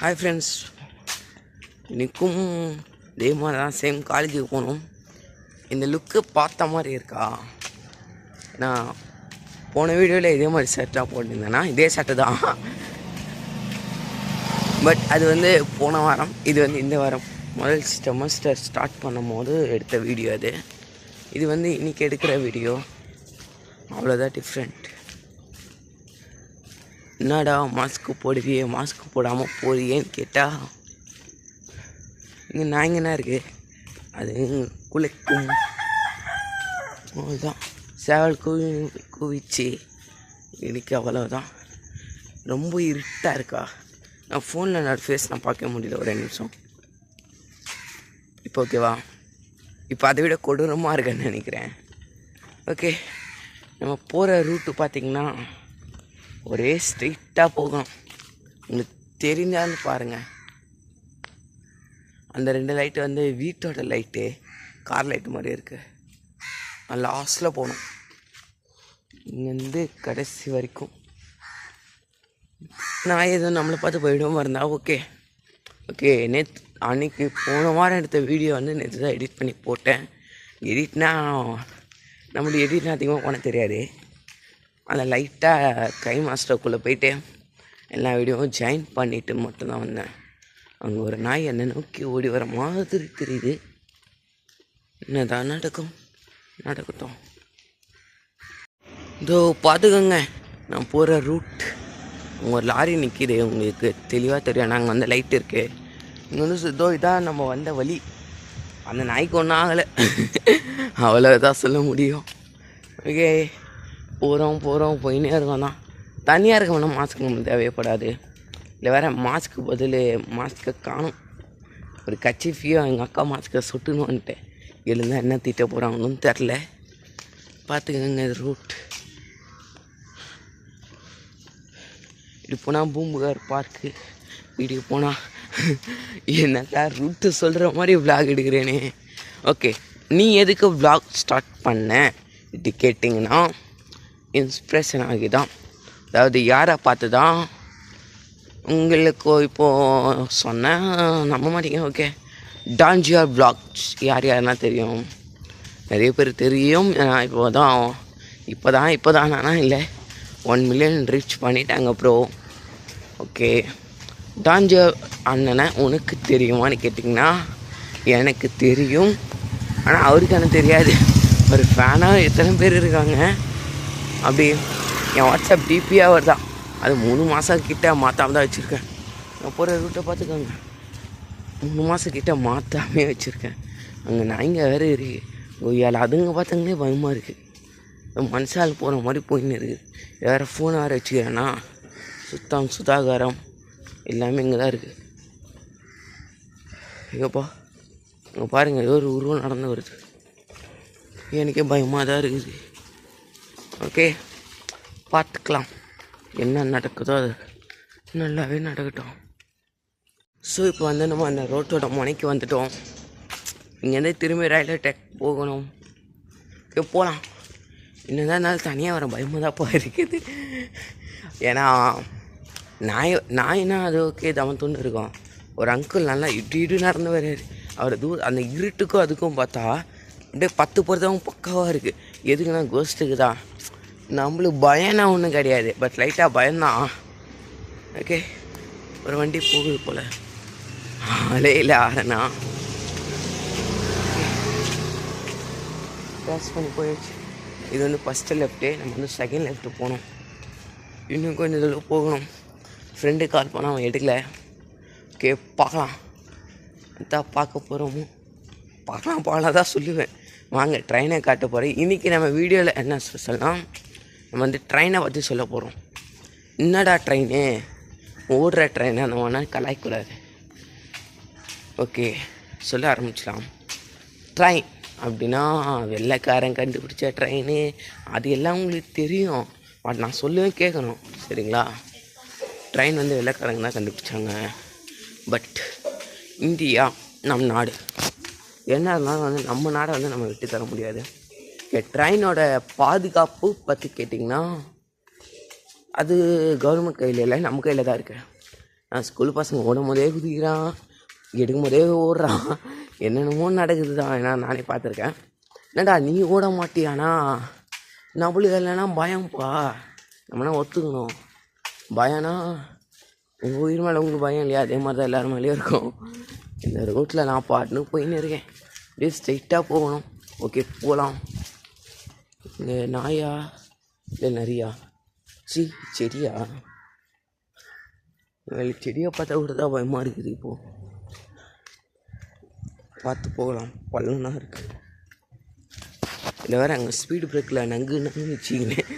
Hi friends இன்றைக்கும் இதே மாதிரி தான் சேம் காலேஜுக்கு போகணும். இந்த லுக்கு பார்த்த மாதிரி இருக்கா? நான் போன வீடியோவில் இதே மாதிரி ஷர்ட்டாக போட்டிருந்தேன்னா இதே ஷர்ட்டு தான். பட் அது வந்து போன வாரம் இது வந்து இந்த வாரம். முதல் செமஸ்டர் ஸ்டார்ட் பண்ணும் போது எடுத்த வீடியோ அது. இது வந்து இன்றைக்கி எடுக்கிற வீடியோ. அவ்வளோதான் டிஃப்ரெண்ட் என்னடா மாஸ்க்கு போடுவியே? மாஸ்க் போடாமல் போறியேன்னு கேட்டால் இங்கே நாய்ங்கனா இருக்கு? அது குளிக்கும் அவ்வளோதான் சேவல் குவி குவிச்சு எனக்கு அவ்வளோதான் ரொம்ப இருட்டாக இருக்கா? நான் ஃபோனில் என்னோடய ஃபேஸ் நான் பார்க்க முடியல. ஒரு நிமிஷம். இப்போ ஓகேவா இப்போ அதை விட கொடூரமாக இருக்குன்னு நினைக்கிறேன். ஓகே நம்ம போகிற ரூட்டு பார்த்திங்கன்னா ஒரே ஸ்ட்ரெயிட்டாக போகும் உங்களுக்கு தெரிஞ்சாலும் பாருங்கள் அந்த ரெண்டு லைட்டு வந்து வீட்டோட லைட்டு கார் லைட்டு மாதிரி இருக்குது லாஸ்ட்டில் போகணும். இங்கேருந்து கடைசி வரைக்கும். நான் எதுவும் நம்மளை பார்த்து போயிடுவோம் இருந்தா ஓகே ஓகே நேற்று அன்னைக்கு போன வாரம் எடுத்த வீடியோ வந்து நேற்று தான் எடிட் பண்ணி போட்டேன். எடிட்னா நம்மளுக்கு எடிட்னா அதிகமாக போன தெரியாது. அந்த லைட்டாக கை மாஸ்டருக்குள்ளே போயிட்டு எல்லா வீடியோவும் ஜாயின் பண்ணிவிட்டு மட்டும்தான் வந்தேன். அங்கே ஒரு நாய் என்னை நோக்கி ஓடி வர மாதிரி தெரியுது. என்னதான் நடக்கும்? நடக்கட்டும். இதோ பார்த்துக்கோங்க நான் போகிற ரூட் உங்கள் ஒரு லாரி நிற்கிது உங்களுக்கு தெளிவாக தெரியும். நாங்கள் வந்து லைட் இருக்குது இங்கே வந்து சுத்தோ இதான் நம்ம வந்த வழி. அந்த நாய்க்கு ஒன்றும் ஆகலை. அவ்வளோதான் சொல்ல முடியும். ஓகே போகிறோம் போகிறோம் போயினே இருக்கோம் தான் தனியாக இருக்கணும்னா மாஸ்க் நம்மளுக்கு தேவைப்படாது. இல்லை வேறு மாஸ்க்கு பதில் மாஸ்க்கை காணும். ஒரு கச்சிஃபியோ எங்கள் அக்கா மாஸ்க்கை சுட்டுன்னு வந்துட்டேன். எழுந்தா என்ன திட்ட போகிறாங்கன்னு தெரில. பார்த்துக்கங்க இது ரூட் இப்படி போனால் பூம்புகார் பார்க்கு இப்படி போனால் என்னக்கா ரூட்டு சொல்கிற மாதிரி விளாக் எடுக்கிறேனே. ஓகே நீ எதுக்கு விளாக் ஸ்டார்ட் பண்ண? இப்படி கேட்டிங்கன்னா இன்ஸ்பிரேஷன் ஆகி தான் அதாவது யாரை பார்த்து தான் உங்களுக்கு இப்போது சொன்னேன் நம்ப மாட்டீங்க ஓகே டான்ஜியார் பிளாக்ஸ் யார் யாருன்னா தெரியும்? நிறைய பேர் தெரியும். இப்போ தான் இப்போ தான் இப்போ தானா இல்லை. ஒன் மில்லியன் ரீச் பண்ணிட்டாங்க ப்ரோ ஓகே டான்ஜோ அண்ணனை உனக்கு தெரியுமான்னு கேட்டிங்கன்னா எனக்கு தெரியும். ஆனால் அவருக்கு எனக்கு தெரியாது. ஒரு ஃபேனாக எத்தனை பேர் இருக்காங்க? அப்படி என் வாட்ஸ்அப் டிபியாக வருதான் அது மூணு மாதம் கிட்டே மாற்றாம தான் வச்சுருக்கேன். நான் போகிற ரூட்டை பார்த்துக்கோங்க. மூணு மாதம் கிட்டே மாற்றாமே வச்சுருக்கேன். அங்கே நாய்ங்க வேறு இருக்கு. கொய்யால் அதுங்க பார்த்தாங்களே பயமாக இருக்குது மனுஷால் போகிற மாதிரி போயின்னு இருக்குது. வேறு ஃபோன் வேறு வச்சுக்கிறேன்னா சுத்தம் சுதாகாரம் எல்லாமே இங்கே தான் இருக்குது ஐயோப்பா இங்கே பாருங்கள் ஏதோ ஒரு உருவம் நடந்து வருது. எனக்கே பயமாக தான் இருக்குது. ஓகே பார்த்துக்கலாம். என்ன நடக்குதோ அது. நல்லாவே நடக்கட்டும். ஸோ இப்போ வந்து நம்ம அந்த ரோட்டோட முனைக்கு வந்துட்டோம். இங்கேருந்து திரும்பி ரயில்வே டேக் போகணும். இப்போ போகலாம் என்னதான் இருந்தாலும் தனியாக வர பயமாக தான் போயிருக்குது ஏன்னா நாய் நாய்னா அது ஓகே தமத்துன்னு இருக்கும். ஒரு அங்கிள் நல்லா இட்டு இட்டு நடந்து வர்றாரு. அவர் தூ அந்த இருட்டுக்கும் அதுக்கும் பார்த்தா அப்படியே பத்து பொறுத்தவங்க பக்காவாக இருக்குது எதுக்குன்னா கோஸ்ட்டுக்கு தான். நம்மளுக்கு பயம்னா ஒன்றும் கிடையாது. பட் லைட்டாக பயம்தான். ஓகே ஒரு வண்டி போகுது போல். அலையில் ஆறனா. கிராஸ் பண்ணி போயிடுச்சு இது வந்து ஃபஸ்ட்டு லெஃப்ட்டு நம்ம வந்து செகண்ட் லெஃப்ட்டு போகணும். இன்னும் கொஞ்சம் தூரம் போகணும். ஃப்ரெண்டு கால் பண்ணால் அவன் எடுக்கல. ஓகே பார்க்கலாம். தான் பார்க்க போகிறோமோ பார்க்கலாம் பார்க்கலாம் தான் சொல்லுவேன். வாங்க ட்ரெயினை காட்ட போகிறேன் இன்றைக்கி நம்ம வீடியோவில் என்ன ஸ்பெஷல்னால் நம்ம வந்து ட்ரெயினை பற்றி சொல்ல போகிறோம் என்னடா ட்ரெயினு ஓடுற ட்ரெயினை நம்ம வேணால் கலாய்க்கூடாது. ஓகே சொல்ல ஆரம்பிச்சிடலாம். ட்ரெயின் அப்படின்னா வெள்ளைக்காரன் கண்டுபிடிச்ச ட்ரெயின் அது எல்லாம் உங்களுக்கு தெரியும். பட் நான் சொல்லுவேன் கேட்கணும். சரிங்களா? ட்ரெயின் வந்து வெள்ளைக்காரங்க தான் கண்டுபிடிச்சாங்க. பட் இந்தியா நம் நாடு. என்ன இருந்தாலும் வந்து நம்ம நாடை வந்து நம்ம விட்டு தர முடியாது? ட்ரெயினோட பாதுகாப்பு பற்றி கேட்டிங்கன்னா அது கவர்மெண்ட் கையில் இல்லை நம்ம கையில் தான் இருக்குது நான் ஸ்கூல் பசங்க ஓடும் போதே குதிக்கிறான் எடுக்கும் போதே ஓடுறான். என்னென்னமோ நடக்குது தான் ஏன்னா நானே பார்த்துருக்கேன். என்னடா நீ ஓட மாட்டியானா? நம்மளுக்கு இல்லைன்னா பயம்ப்பா நம்மனா ஒத்துக்கணும்? பயம்னா உங்கள் உயிர் மேலே உங்களுக்கு பயம் இல்லையா? அதே மாதிரி தான் எல்லோரும் மேலேயும் இருக்கும். இந்த ரோட்டில் நான் பாட்டுன்னு போயின்னு இருக்கேன். அப்படியே ஸ்ட்ரைட்டாக போகணும். ஓகே போகலாம் நாயா இல்லை நரியா. சி செடியா? செடியை பார்த்தா கூட தான் பயமாக இருக்குது இப்போது பார்த்து போகலாம். பள்ளம்னா இருக்குது இல்லை வேறு அங்கே ஸ்பீடு பிரேக்கில் நங்கு நங்குன்னு வச்சிக்கினேன்.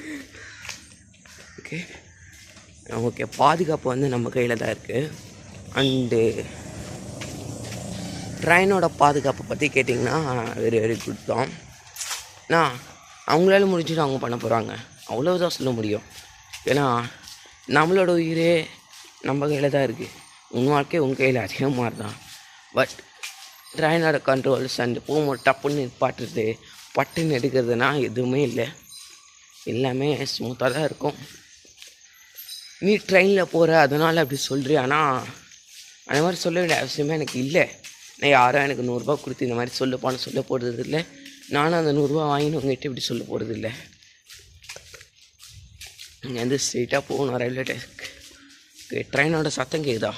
ஓகே. ஓகே பாதுகாப்பு வந்து நம்ம கையில் தான் இருக்குது அண்டு ட்ரெயினோட பாதுகாப்பை பற்றி கேட்டிங்கன்னா வெரி வெரி குட் தான். நான் அவங்களால முடிஞ்சுட்டு அவங்க பண்ண போகிறாங்க அவ்வளோதான் சொல்ல முடியும். ஏன்னா நம்மளோட உயிரே நம்ம கையில் தான் இருக்குது உன் வாழ்க்கை உன் கையில் அதிகமாக தான் பட் ட்ரெயினோட கண்ட்ரோல்ஸ் அண்ட் போகும்போது டப்புன்னு பாட்டுறது பட்டுன்னு எடுக்கிறதுனா எதுவுமே இல்லை. எல்லாமே ஸ்மூத்தாக தான் இருக்கும். நீ ட்ரெயினில் போகிற அதனால் அப்படி சொல்கிறியா ஆனால் அந்த மாதிரி சொல்ல வேண்டிய அவசியமே எனக்கு இல்லை. நான் யாரும் எனக்கு நூறுரூபா கொடுத்து இந்த மாதிரி சொல்லப்பான்னு சொல்ல போகிறது இல்லை. நானும் அந்த நூறுரூவா வாங்கினு உங்ககிட்ட இப்படி சொல்ல போகிறது இல்லை இங்கே வந்து ஸ்ட்ரெயிட்டாக போகணும் ரயில்வே டேஸ்க்கு ட்ரெயினோட சத்தம் கேக்குதா?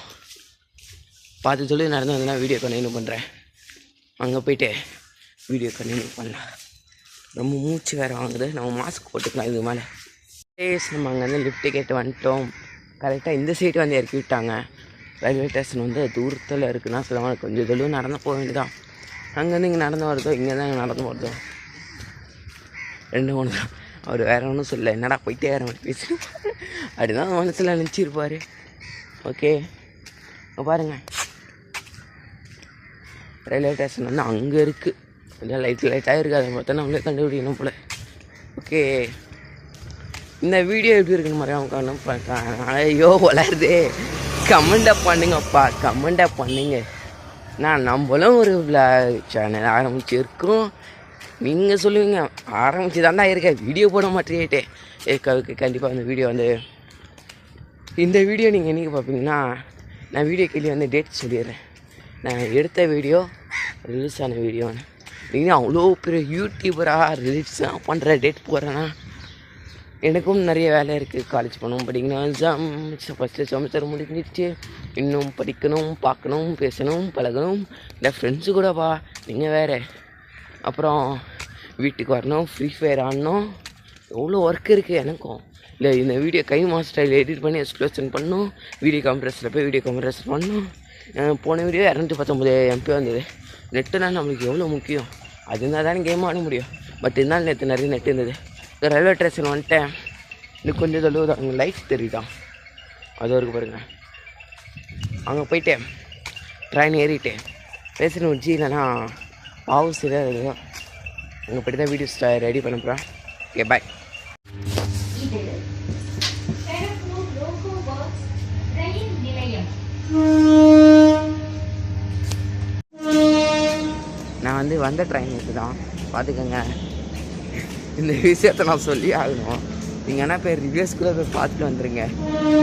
பார்த்து சொல்லி நடந்து வந்தா வீடியோ கண்டினியூ பண்ணுறேன் அங்கே போயிட்டு வீடியோ கண்டினியூ பண்ணலாம். ரொம்ப மூச்சு வேறு வாங்குது நம்ம மாஸ்க் போட்டுக்கலாம் இதுக்கு மேலே. டேஸ் நம்ம அங்கேருந்து லிஃப்ட் கேட்டு வந்துட்டோம். கரெக்டாக இந்த சைடு வந்து இறக்கி விட்டாங்க. ரயில்வே ஸ்டேஷன் வந்து தூரத்தில் இருக்குன்னா சொல்லுவாங்க கொஞ்சம் தொழிலும் நடந்து போக வேண்டியதான் அங்கேருந்து இங்கே நடந்து வருதோ இங்கே தான் இங்கே நடந்து வருதோ ரெண்டு மூணு தான் அவர் வேற ஒன்றும் சொல்ல என்னடா போயிட்டே வேற மாதிரி பேசு அப்படிதான் மனசில் நினச்சிருப்பார். ஓகே பாருங்க. ரயில்வே ஸ்டேஷன் வந்து அங்கே இருக்குது கொஞ்சம் லைட் லைட்டாக இருக்குது அதை பார்த்தா நம்மளே கண்டுபிடிக்கணும் போல். ஓகே இந்த வீடியோ எப்படி இருக்குன்னு மாதிரி அவங்க ஒன்றும் பார்க்க ஐயோ வளருதே. கமெண்டை பண்ணுங்கப்பா. கமெண்டை பண்ணுங்கள் நான் நம்மளும் ஒரு சேனல் ஆரம்பிச்சிருக்கோம். நீங்கள் சொல்லுவீங்க ஆரம்பிச்சு தான் இருக்கேன். வீடியோ போட மாட்டேட்டே ஏற்காவுக்கு கண்டிப்பாக அந்த வீடியோ வந்து இந்த வீடியோ நீங்கள் என்றைக்கு பார்ப்பீங்கன்னா நான் வீடியோ கேள்வி வந்து டேட் சொல்லிடுறேன். நான் எடுத்த வீடியோ ரிலீஸ் ஆன வீடியோன்னு நீங்கள் அவ்வளோ பெரிய யூடியூபராக ரிலீஸ் பண்ணுற டேட் போடுறேன்னா எனக்கும் நிறைய வேலை இருக்குது காலேஜ் போகணும் படிக்கணும் எக்ஸாம் ஃபஸ்ட்டு செமஸ்டர் முடிஞ்சிடுச்சு. இன்னும் படிக்கணும் பார்க்கணும் பேசணும் பழகணும். இல்லை ஃப்ரெண்ட்ஸு கூட வா நீங்கள் வேறு. அப்புறம் வீட்டுக்கு வரணும் ஃப்ரீ ஃபயர் ஆடணும். எவ்வளோ ஒர்க் இருக்குது எனக்கும். இல்லை இந்த வீடியோ கை மாஸ்டரில் எடிட் பண்ணி எக்ஸ்ப்ளோஷன் பண்ணணும். வீடியோ கம்ப்ரஸில் போய் வீடியோ கம்ப்ரஸ் பண்ணணும். போன வீடியோ இரநூத்தி பத்தொம்பது எம்பி வந்தது. நெட்டுனா நம்மளுக்கு எவ்வளோ முக்கியம்? அது இருந்தால் தானே கேம் ஆட முடியும். பட் இருந்தாலும் நேற்று நிறைய நெட் இருந்தது. ரயில்வே ஸ்டேஷன் வந்துட்டேன் இன்னும் கொஞ்சம் தொழுவுது அங்கே லைட்ஸ் தெரியுதா? அது வரைக்கும் பாருங்கள் அங்கே போயிட்டேன் ட்ரெயின் ஏறிட்டேன் பேசுகிற உச்சி இல்லைன்னா பாவு சரியாக இருக்குது அங்கே போய்ட்டு தான் வீடியோஸ் ரெடி பண்ண போகிறேன் ஓகே பாய் நான் வந்து வந்த ட்ரெயின் இது தான் பார்த்துக்கோங்க இந்த விஷயத்த நான் சொல்லி ஆகணும். நீங்கள் ஆனால் போய் ரிவ்யூஸ்குள்ளே போய் பார்த்துட்டு வந்துருங்க.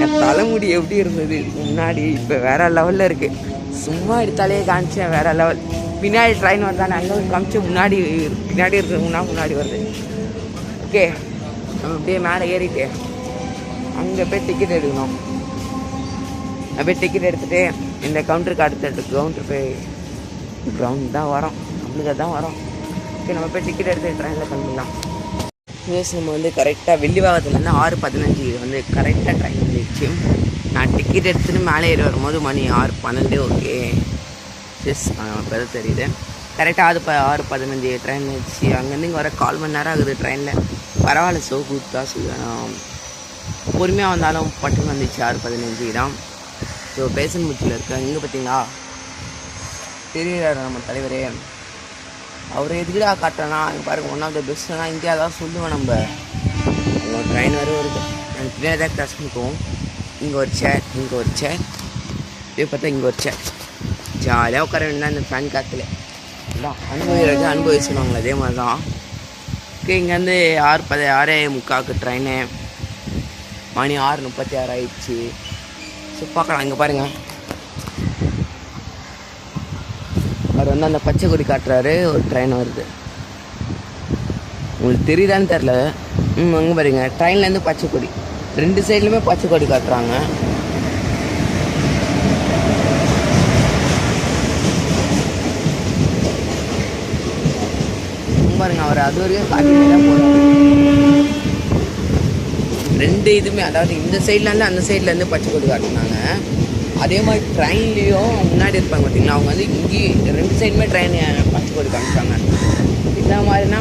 என் தலைமுடி எப்படி இருந்தது? முன்னாடி இப்போ வேற லெவலில் இருக்குது சும்மா எடுத்தாலே காமிச்சேன் வேற லெவல் பின்னாடி ட்ரெயின் வந்தானே அங்கே காமிச்சு முன்னாடி பின்னாடி இருக்கிற முன்னாடி முன்னாடி வருது. ஓகே நம்ம அப்படியே மேலே ஏறிட்டு அங்கே போய் டிக்கெட் எடுக்கணும். அப்படியே டிக்கெட் எடுத்துகிட்டு இந்த கவுண்டருக்கு அடுத்த கவுண்டர் போய் கிரவுண்ட் தான் வரோம். நம்மளுக்கு தான் வரோம். ஓகே நம்ம போய் டிக்கெட் எடுத்து ட்ரெயினில் கிளம்பிடலாம். நியூஸ் நம்ம வந்து கரெக்டாக வெள்ளிவாகத்துலேருந்து ஆறு பதினஞ்சு வந்து கரெக்டாக ட்ரெயின் வந்துடுச்சு நான் டிக்கெட் எடுத்துகிட்டு மேலே ஏறி வரும்போது மணி ஆறு பன்னெண்டு ஓகே எஸ் இப்போ தெரியுது. கரெக்டாக ஆறு ப ஆறு பதினஞ்சு ட்ரெயின் வச்சு அங்கேருந்து இங்கே வர கால் மணி நேரம் ஆகுது ட்ரெயினில் பரவாயில்ல சோ குட் தான் சொல்லுவேன் நான் பொறுமையாக வந்தாலும் பட்டுன்னு வந்துச்சு ஆறு பதினஞ்சு தான். ஸோ பேசன் முச்சில் இருக்கேன் இங்கே பார்த்தீங்களா தெரியுறாரு நம்ம தலைவரே. அவரை எதுக்குடா காட்டுறேன்னா அங்கே பாருங்க ஒன் ஆஃப் த பெஸ்ட்னா இந்தியா தான் சொல்லுவேன் நம்ம. ஒரு ட்ரெயின் வரும் ஒரு நாங்கள் பின்னாடி தான் கிராஸ் பண்ணிக்குவோம். இங்கே ஒரு சேர் இங்கே ஒரு சேர் இப்போ பார்த்தா இங்கே ஒரு சேர் ஜாலியாக உட்கார வேண்டியதான் இந்த ஃபேன் காற்றுல அதான் அனுபவிச்சுருவாங்களே அதே மாதிரி தான் ஓகே இங்கேருந்து ஆறு பத ஆறே முக்காவுக்கு ட்ரெயினு மணி ஆறு முப்பத்தி ஆறு ஆயிடுச்சு. ஸோ பார்க்கலாம் இங்கே பாருங்கள் வந்து அந்த பச்சை கொடி காட்டுறாரு ஒரு ட்ரெயின் வருது. உங்களுக்கு தெரியுதான்னு தெரில ம் அங்கே பாருங்க. ட்ரெயின்லேருந்து பச்சை கொடி. ரெண்டு சைட்லையுமே பச்சை கொடி காட்டுறாங்க. பாருங்க அவர் அது வரைக்கும் காட்டிட்டு தான் ரெண்டு இதுவுமே அதாவது இந்த சைட்லேருந்து அந்த சைட்லேருந்து பச்சை கொடி காட்டினாங்க. அதே மாதிரி ட்ரெயின்லேயும் முன்னாடி இருப்பாங்க பார்த்தீங்களா? அவங்க வந்து இங்கேயே ரெண்டு சைடுமே ட்ரெயின் பச்சை போட்டு காமிப்பாங்க. இந்த மாதிரினா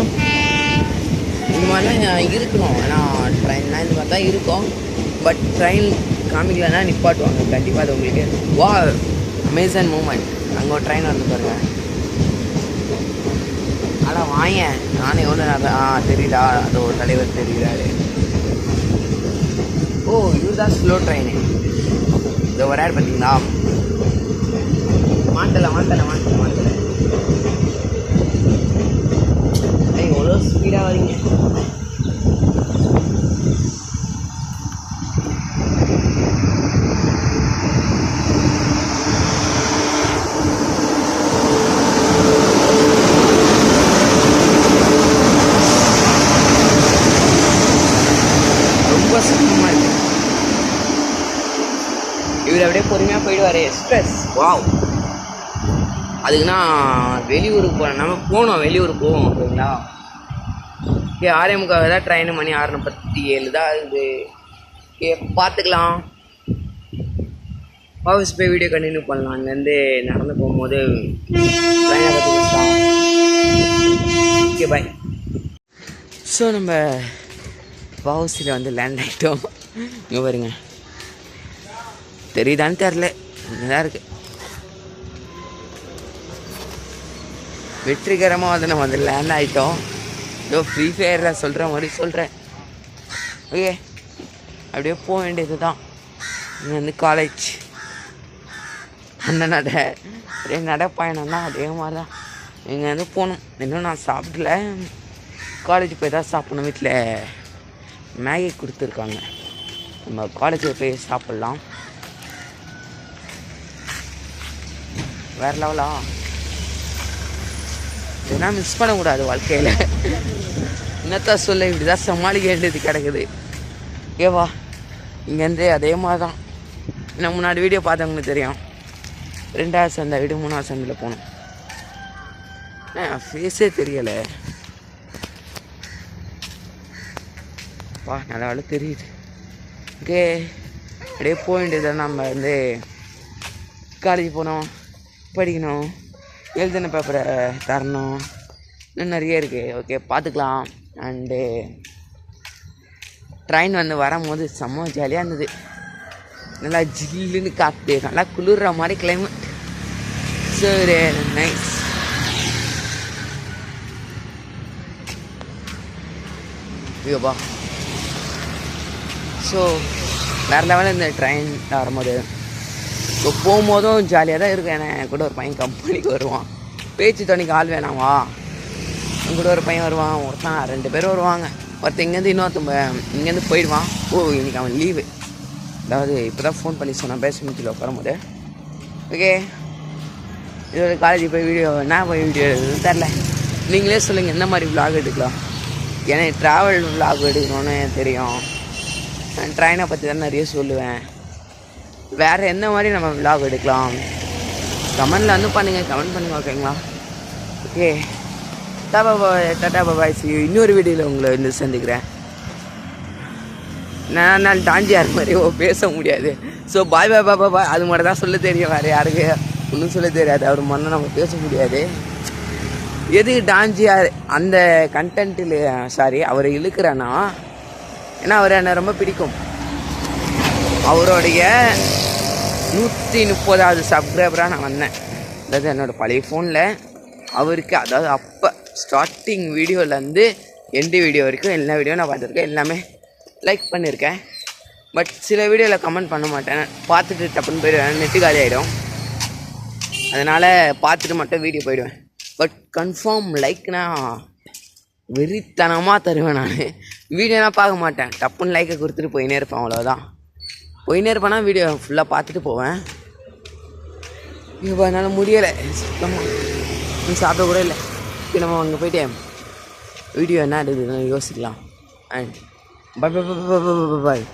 இந்த மாதிரிலாம் இருக்கணும். ஏன்னா ட்ரெயின்லாம் இந்த மாதிரி தான் இருக்கும். பட் ட்ரெயின் காமிக்கலன்னா நிப்பாட்டுவாங்க. கண்டிப்பாக அது உங்களுக்கு வா அமேசான் மூமெண்ட் அங்கே ஒரு ட்ரெயின் வந்து பாருங்க. ஆனால் வாங்க நானும் எவ்வளோ நேரம் ஆ தெரியுதா? அது ஒரு தலைவர் தெரியுறாரு. ஓ இவர் தான் ஸ்லோ ட்ரெயினு இந்த வராரு பார்த்தீங்களா? மாட்டல மாத்தலை மாட்டல மாட்டல. எவ்வளோ ஸ்பீடாக வரீங்க. ரொம்ப சுத்தமாக இருக்குது இவர் அப்படியே பொறுமையாக போயிடுவார் எக்ஸ்பிரஸ் வாவ் அதுக்குன்னா வெளியூருக்கு போகிறோம் நம்ம போனோம் வெளியூர் போவோம் ஓகேங்களா ஓகே ஆறே முக்கால் தான் ட்ரெயின் மணி ஆறு முப்பத்தி ஏழு தான் ஆகுது. ஓகே பார்த்துக்கலாம். ஆஃபீஸ் போய் வீடியோ கண்டினியூ பண்ணலாம். அங்கேருந்து நடந்து போகும்போது ட்ரெயினை பற்றி ஓகே பாய் ஸோ நம்ம வவுசியில் வந்து லேண்ட் ஆகிட்டோம் இங்கே பாருங்க. தெரியுதான்னு தெரில. இங்கே இருக்கு. வெற்றிகரமாக வந்து நம்ம வந்து லேண்ட் ஆகிட்டோம் ஏதோ ஃப்ரீ ஃபயரில் சொல்கிற மாதிரி சொல்கிறேன் ஓகே அப்படியே போக வேண்டியது தான் இங்கே வந்து காலேஜ் அந்த நட அப்படியே நடைப்பயணம் தான் அதே மாதிரி தான் இங்கே வந்து போகணும். இன்னும் நான் சாப்பிடல. காலேஜ் போய் தான் சாப்பிடணும் வீட்டில் மேகி கொடுத்துருக்காங்க. நம்ம காலேஜில் போய் சாப்பிட்லாம். வேறு லெவலா இதெல்லாம் மிஸ் பண்ணக்கூடாது வாழ்க்கையில். என்னத்தான் சொல்ல இப்படி தான் சமாளிக்க வேண்டியது கிடக்குது. ஏவா இங்கேருந்து அதே மாதிரி தான் நான் முன்னாடி வீடியோ பார்த்தவங்களுக்கு தெரியும். ரெண்டாவது சந்தை வீடு மூணாவது சந்தையில் போனோம். ஃபேஸே தெரியலை. வா நல்ல தெரியுது. ஓகே அப்படியே போக வேண்டியது நம்ம வந்து காலேஜ் போனோம். படிக்கணும் எழுதின பேப்பரை தரணும். இன்னும் நிறைய இருக்குது ஓகே பார்த்துக்கலாம். அண்டு ட்ரெயின் வந்து வரும்போது செம்ம ஜாலியாக இருந்தது. நல்லா ஜில்லுன்னு காற்று நல்லா குளிர்ற மாதிரி கிளைமேட் சரி நைஸ் ஐயோப்பா ஸோ வேறு லெவலில் இந்த ட்ரெயின் வரும்போது ஸோ போகும்போதும் ஜாலியாக தான் இருக்கும். ஏன்னா என் கூட ஒரு பையன் கம்பெனிக்கு வருவான். பேச்சு துணைக்கு ஆள் வேணாமா என் கூட ஒரு பையன் வருவான் ஒருத்தன் ரெண்டு பேரும் வருவாங்க. ஒருத்தன் இங்கேருந்து இன்னொருத்த இங்கேருந்து போயிடுவான். ஓ இன்னைக்கு அவன் லீவு அதாவது இப்போ தான் ஃபோன் பண்ணி சொன்னான் பேச முடியல உட்காரும்போது. ஓகே இதோட காலேஜ் போய் வீடியோ என்ன போய் வீடியோ எடுக்கிறது தெரில நீங்களே சொல்லுங்கள் எந்த மாதிரி vlog எடுக்கலாம்? ஏன்னா ட்ராவல் vlog எடுக்கணும்னு தெரியும். ட்ரெயினை பற்றி தான் நிறைய சொல்லுவேன். வேறு எந்த மாதிரி நம்ம விலாக் எடுக்கலாம்? கமெண்டில் வந்து பண்ணுங்கள் கமெண்ட் பண்ணுங்கள் ஓகேங்களா okay tata bye tata bye see இன்னொரு வீடியோவில் உங்களை வந்து சந்திக்கிறேன். நான் நான் டாஞ்சியார் மாதிரி பேச முடியாது. ஸோ பாய் பாய் பாய் பாய் அது மட்டும் தான் சொல்ல தெரியும் வேறு யாருக்கு? ஒன்றும் சொல்ல தெரியாது. அவர் மண்ணை நம்ம பேச முடியாது. எது டாஞ்சியார் அந்த கண்டென்ட்டில் சாரி அவரை இழுக்கிறேன்னா ஏன்னா அவர் என்னை ரொம்ப பிடிக்கும். அவருடைய நூற்றி முப்பதாவது சப்ஸ்கிரைபராக நான் வந்தேன். அதாவது என்னோடய பழைய ஃபோனில் அவருக்கு அதாவது அப்போ ஸ்டார்டிங் வீடியோலேருந்து எண்டு வீடியோ வரைக்கும் எல்லா வீடியோ நான் பார்த்துருக்கேன். எல்லாமே லைக் பண்ணியிருக்கேன் பட் சில வீடியோவில் கமெண்ட் பண்ண மாட்டேன். பார்த்துட்டு டப்புன்னு போயிடுவேன். நெட்டு காலி ஆகிடும் அதனால் பார்த்துட்டு மட்டும் வீடியோ போயிடுவேன். பட் கன்ஃபார்ம் லைக்னா வெறித்தனமாக தருவேன் நான். வீடியோலாம் பார்க்க மாட்டேன். டப்புன்னு லைக்கை கொடுத்துட்டு போயினே இருப்பேன் அவ்வளோதான் போயினே இருப்பேனா வீடியோ ஃபுல்லாக பார்த்துட்டு போவேன். இப்போ என்னால் முடியலை. சுத்தமாக சாப்பிட கூட இல்லை. இப்போ நம்ம அங்கே போயிட்டு வீடியோ என்ன எடுக்குதுன்னு யோசிக்கலாம். அண்ட் பாய் பாய் பாய் பாய் பாய்